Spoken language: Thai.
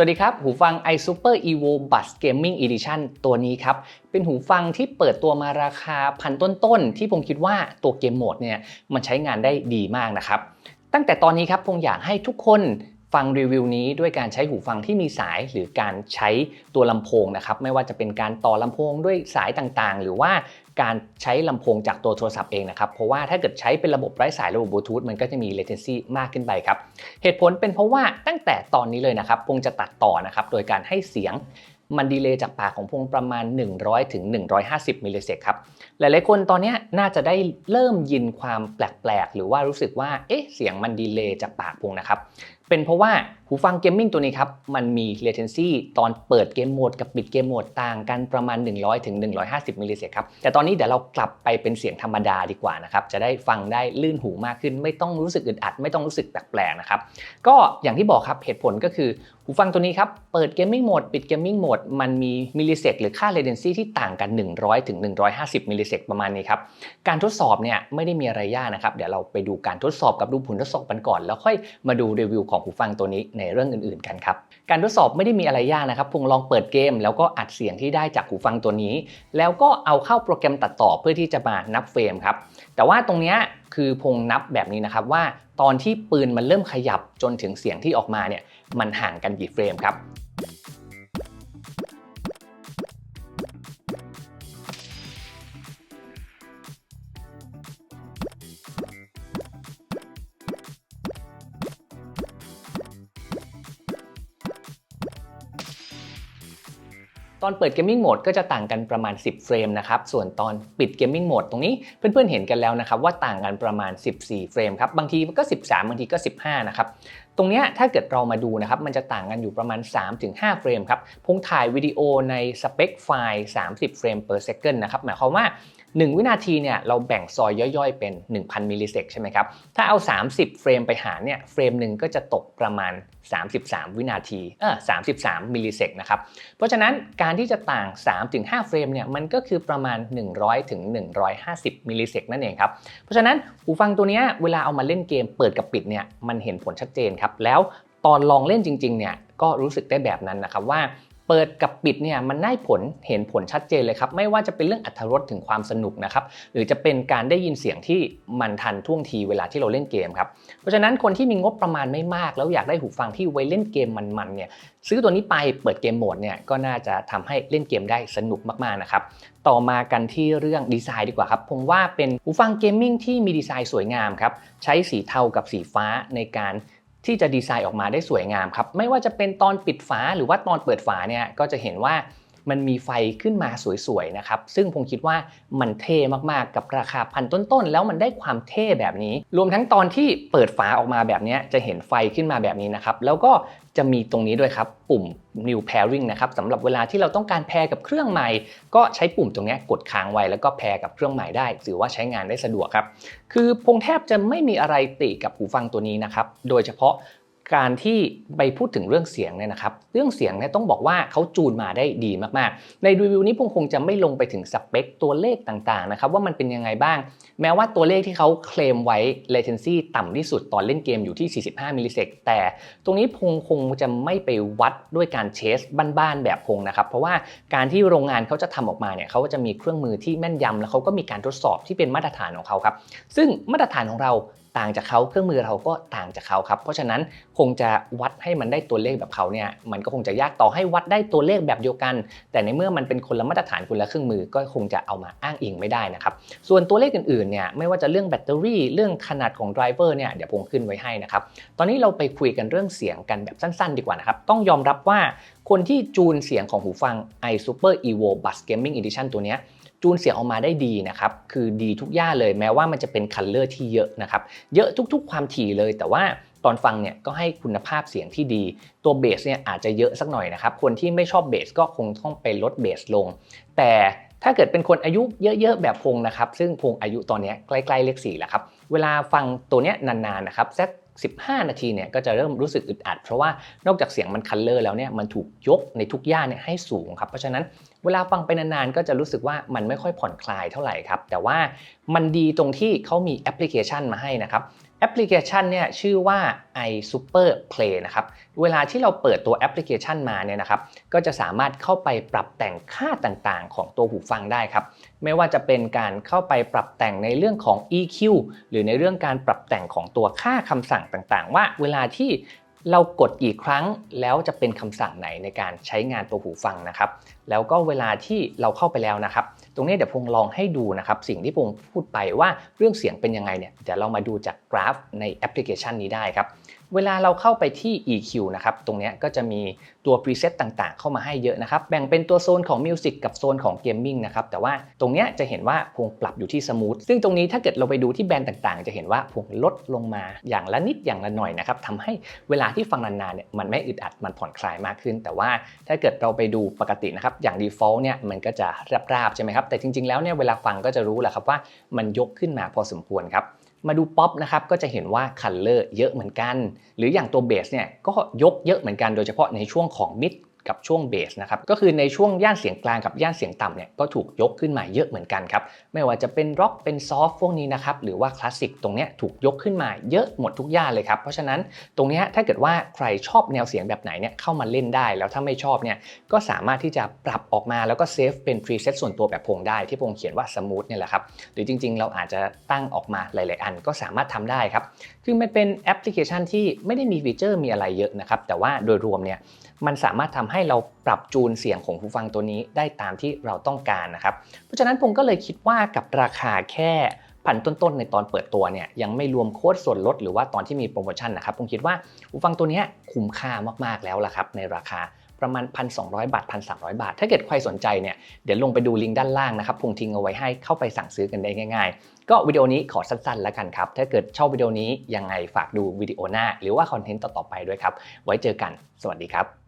สวัสดีครับ หูฟัง iSuper Evo Buds Gaming Edition ตัวนี้ครับ เป็นหูฟังที่เปิดตัวมาราคาพันต้นๆ ที่ผมคิดว่าตัวเกมโหมดเนี่ยมันใช้งานได้ดีมากนะครับ ตั้งแต่ตอนนี้ครับผมอยากให้ทุกคน ฟังรีวิวนี้ด้วยการใช้หูฟังที่มีสายหรือการใช้ตัวลำโพงนะครับ ไม่ว่าจะเป็นการต่อลำโพงด้วยสายต่างๆ หรือว่าการใช้ลำโพงจากตัวโทรศัพท์เองนะครับ เพราะว่าถ้าเกิดใช้เป็นระบบไร้สายระบบบลูทูธมันก็จะมี latency มากขึ้นไปครับ เหตุผลเป็นเพราะว่าตั้งแต่ตอนนี้เลยนะครับพงจะตัดต่อนะครับโดยการให้เสียงมันดีเลย์จากปากของพงประมาณ 100ถึง150 มิลลิเซกครับ หลายๆคนตอนนี้น่าจะได้เริ่มยินความแปลกๆ หรือว่ารู้สึกว่า เอ๊ะ เสียงมันดีเลย์จากปากพงนะครับ เป็นเพราะว่า หูฟังเกมมิ่งตัวนี้ครับ มันมี latency ตอนเปิดเกมโหมดกับปิดเกมโหมดต่างกันประมาณ 100ถึง150มิลลิเซกครับ แต่ตอนนี้เดี๋ยวเรากลับไปเป็นเสียงธรรมดาดีกว่านะครับ จะได้ฟังได้ลื่นหูมากขึ้น ไม่ต้องรู้สึกอึดอัด ไม่ต้องรู้สึกแปลกๆนะครับ ก็อย่างที่บอกครับเหตุผลก็คือหูฟังตัวนี้ครับ เปิดเกมมิ่งโหมดปิดเกมมิ่งโหมดมันมีมิลลิเซกหรือค่า latency ที่ต่างกัน 100ถึง150มิลลิเซกประมาณนี้ครับการทดสอบเนี่ยไม่ได้มีอะไรยากนะครับเดี๋ยวเราไปดูการทดสอบกับดูผลทดสอบกันก่อน แล้วค่อยมาดูรีวิวของหูฟังตัวนี้ในเรื่องอื่น ๆ กันครับ การทดสอบไม่ได้มีอะไรยากนะครับพงลองเปิดเกม แล้วก็อัดเสียงที่ได้จากหูฟังตัวนี้ แล้วก็เอาเข้าโปรแกรมตัดต่อเพื่อที่จะมานับเฟรมครับ แต่ว่าตรงนี้คือพงนับแบบนี้นะครับว่า ตอนที่ปืนมันเริ่มขยับจนถึงเสียงที่ออกมาเนี่ยมันห่างกันกี่เฟรมครับ ตอนเปิดเกมมิ่งโหมดก็จะต่างกันประมาณ 10 เฟรมนะครับ ส่วนตอนปิดเกมมิ่งโหมดตรงนี้เพื่อนๆเห็นกันแล้วนะครับว่าต่างกันประมาณ 14 เฟรมครับ บางทีก็ 13 บางทีก็ 15 นะครับ ตรงนี้ถ้าเกิดเรามาดูนะครับ มันจะต่างกันอยู่ประมาณ 3-5 เฟรมครับ พงถ่ายวิดีโอในสเปคไฟล์ 30 เฟรม per second นะครับ หมายความว่า 1 วินาทีเนี่ยเราแบ่งซอยย่อยๆ เป็น 1,000มิลลิเซกใช่ไหมครับ ถ้าเอา 30 เฟรมไปหารเนี่ยเฟรมหนึ่งก็จะตกประมาณ 33 วินาทีเออ33มิลลิเซกนะครับเพราะฉะนั้นการที่จะต่าง 3-5 เฟรมเนี่ยมันก็คือประมาณ 100ถึง150มิลลิเซกนั่นเองครับเพราะฉะนั้นหูฟังตัวนี้เวลาเอามาเล่นเกมเปิดกับปิดเนี่ยมันเห็นผลชัดเจนครับแล้วตอนลองเล่นจริงๆเนี่ยก็รู้สึกได้แบบนั้นนะครับว่า เปิดกับปิดเนี่ยมันได้ผลเห็นผลชัดเจนเลยครับ ไม่ว่าจะเป็นเรื่องอัตรสถึงความสนุกนะครับหรือจะเป็นการได้ยินเสียงที่มันทันท่วงทีเวลาที่เราเล่นเกมครับเพราะฉะนั้นคนที่มีงบประมาณไม่มาก แล้วอยากได้หูฟังที่ไว้เล่นเกมมันๆเนี่ยซื้อตัวนี้ไปเปิดเกมโหมดเนี่ยก็น่าจะทำให้เล่นเกมได้สนุกมากๆนะครับต่อมากันที่เรื่องดีไซน์ดีกว่าครับผมว่าเป็นหูฟังเกมมิ่งที่มีดีไซน์สวยงามครับใช้สีเทากับสีฟ้าในการ ที่จะดีไซน์ออกมาได้สวยงามครับ ไม่ว่าจะเป็นตอนปิดฝาหรือว่าตอนเปิดฝาเนี่ยก็จะเห็นว่า มันมีไฟขึ้นมาสวยๆนะครับซึ่งผมคิดว่ามันเท่มากๆกับราคาพันต้นๆ แล้วมันได้ความเท่แบบนี้ รวมทั้งตอนที่เปิดฝาออกมาแบบนี้จะเห็นไฟขึ้นมาแบบนี้นะครับแล้วก็จะมีตรงนี้ด้วยครับปุ่ม new pairing นะครับสำหรับเวลาที่เราต้องการแพร์กับเครื่องใหม่ ก็ใช้ปุ่มตรงนี้กดค้างไว้แล้วก็แพร์กับเครื่องใหม่ได้ถือว่าใช้งานได้สะดวกครับคือพงแทบจะไม่มีอะไรติกับหูฟังตัวนี้นะครับโดยเฉพาะ การที่ไปพูดถึงเรื่องเสียงเนี่ยนะครับ เรื่องเสียงเนี่ยต้องบอกว่าเขาจูนมาได้ดีมากๆ ในรีวิวนี้พงคงจะไม่ลงไปถึงสเปคตัวเลขต่างๆนะครับว่ามันเป็นยังไงบ้าง แม้ว่าตัวเลขที่เขาเคลมไว้ latency ต่ำที่สุดตอนเล่นเกมอยู่ที่ 45 มิลลิเซกแต่ตรงนี้พงคงจะไม่ไปวัดด้วยการเชสบ้านๆแบบพงนะครับ เพราะว่าการที่โรงงานเขาจะทำออกมาเนี่ยเขาก็จะมีเครื่องมือที่แม่นยำแล้วเขาก็มีการทดสอบที่เป็นมาตรฐานของเขาครับซึ่งมาตรฐานของเรา ต่างจากเขาเครื่องมือเราก็ต่างจากเขาครับ เพราะฉะนั้นคงจะวัดให้มันได้ตัวเลขแบบเขาเนี่ยมันก็คงจะยากต่อให้วัดได้ตัวเลขแบบเดียวกัน แต่ในเมื่อมันเป็นคนละมาตรฐานคนละเครื่องมือก็คงจะเอามาอ้างอิงไม่ได้นะครับส่วนตัวเลขอื่นๆเนี่ยไม่ว่าจะเรื่องแบตเตอรี่เรื่องขนาดของไดรเวอร์เนี่ยเดี๋ยวผมขึ้นไว้ให้นะครับตอนนี้เราไปคุยกันเรื่องเสียงกันแบบสั้น ๆ ดีกว่านะครับต้องยอมรับว่าคนที่จูนเสียงของหูฟัง iSuper Evo Bus Gaming Edition ตัวเนี้ย จูนเสียงออกมาได้ดีนะครับ คือดีทุกย่าเลยแม้ว่ามันจะเป็นคัลเลอร์ที่เยอะนะครับ เยอะทุกๆ ความถี่เลย แต่ว่าตอนฟังเนี่ยก็ให้คุณภาพเสียงที่ดี ตัวเบสเนี่ยอาจจะเยอะสักหน่อยนะครับ คนที่ไม่ชอบเบสก็คงต้องไปลดเบสลง แต่ถ้าเกิดเป็นคนอายุเยอะๆ แบบพงนะครับ ซึ่งพงอายุตอนนี้ใกล้ๆเลขสี่แล้วครับ เวลาฟังตัวเนี้ยนานๆนะครับสัก 15 นาทีเนี่ยก็จะเริ่มรู้สึกอึดอัด เพราะว่านอกจากเสียงมันคันเลอร์แล้วเนี่ยมันถูกยกในทุกย่านเนี่ยให้สูงครับเพราะฉะนั้นเวลาฟังไปนานๆ ก็จะรู้สึกว่ามันไม่ค่อยผ่อนคลายเท่าไหร่ครับแต่ว่ามันดีตรงที่เขามีแอปพลิเคชันมาให้นะครับ แอปพลิเคชันเนี่ยชื่อว่า iSuper Play นะครับ เวลาที่เราเปิดตัวแอปพลิเคชันมาเนี่ยนะครับ ก็จะสามารถเข้าไปปรับแต่งค่าต่างๆ ของตัวหูฟังได้ครับ ไม่ว่าจะเป็นการเข้าไปปรับแต่งในเรื่องของ EQ หรือในเรื่องการปรับแต่งของตัวค่าคำสั่งต่างๆ ว่าเวลาที่ เรากดกี่ครั้งแล้วจะเป็นคำสั่งไหนในการใช้งานตัวหูฟังนะครับ แล้วก็เวลาที่เราเข้าไปแล้วนะครับ ตรงนี้เดี๋ยวพงลองให้ดูนะครับ สิ่งที่พงพูดไปว่าเรื่องเสียงเป็นยังไงเนี่ยเดี๋ยวเรามาดูจากกราฟในแอปพลิเคชันนี้ได้ครับ เวลาเราเข้าไปที่ EQ นะครับ ตรงนี้ก็จะมีตัว preset ต่างๆ เข้ามาให้เยอะนะครับ แบ่งเป็นตัวโซนของ Music กับโซนของ Gaming นะครับ แต่ว่าตรงนี้จะเห็นว่าพวงปรับอยู่ที่ Smooth ซึ่งตรงนี้ถ้าเกิดเราไปดูที่แบรนด์ต่างๆ จะเห็นว่าพวงลดลงมาอย่างละนิดอย่างละหน่อยนะครับทำให้เวลาที่ฟังนานๆ เนี่ยมันไม่อึดอัด มันผ่อนคลายมากขึ้น แต่ว่าถ้าเกิดเราไปดูปกตินะครับ อย่าง default เนี่ยมันก็จะราบๆใช่ไหมครับ แต่จริงๆ แล้วเนี่ยเวลาฟังก็จะรู้แหละครับว่ามันยกขึ้นมาพอสมควรครับ มาดูป๊อปนะครับก็จะเห็นว่าคัลเลอร์เยอะเหมือนกัน หรืออย่างตัวเบสเนี่ยก็ยกเยอะเหมือนกันโดยเฉพาะในช่วงของมิด กับช่วงเบสนะครับก็คือในช่วงย่านเสียงกลางกับย่านเสียงต่ำเนี่ยก็ถูกยกขึ้นมาเยอะเหมือนกันครับไม่ว่าจะเป็นร็อกเป็นซอฟพวกนี้นะครับหรือว่าคลาสสิกตรงเนี้ยถูกยกขึ้นมาเยอะหมดทุกย่านเลยครับเพราะฉะนั้นตรงเนี้ยถ้าเกิดว่าใครชอบแนวเสียงแบบไหนเนี่ยเข้ามาเล่นได้ แล้วถ้าไม่ชอบเนี่ยก็สามารถที่จะปรับออกมาแล้วก็เซฟเป็นพรีเซตส่วนตัวแบบพงได้ที่พงเขียนว่าสมูทเนี่ยแหละครับหรือจริง ๆ เราอาจจะตั้งออกมาหลาย ๆ อันก็สามารถทำได้ครับ คือมันเป็นแอปพลิเคชันที่ไม่ได้มีฟีเจอร์มีอะไรเยอะนะครับ แต่ว่าโดยรวมเนี่ยมันสามารถทำให้เราปรับจูนเสียงของหูฟังตัวนี้ได้ตามที่เราต้องการนะครับ เพราะฉะนั้นผมก็เลยคิดว่ากับราคาแค่พันต้นๆในตอนเปิดตัวเนี่ยยังไม่รวมโค้ดส่วนลดหรือว่าตอนที่มีโปรโมชั่นนะครับผมคิดว่าหูฟังตัวนี้คุ้มค่ามากๆแล้วล่ะครับในราคา ประมาณ 1,200 บาท 1,300 บาท ถ้าเกิดใครสนใจเนี่ยเดี๋ยวลงไปดูลิงก์ด้านล่างนะครับพุงทิ้งเอาไว้ให้เข้าไปสั่งซื้อกันได้ง่ายๆ ก็วิดีโอนี้ขอสั้นๆแล้วกันครับ ถ้าเกิดชอบวิดีโอนี้ยังไงฝากดูวิดีโอหน้า หรือว่าคอนเทนต์ต่อๆไปด้วยครับ ไว้เจอกัน สวัสดีครับ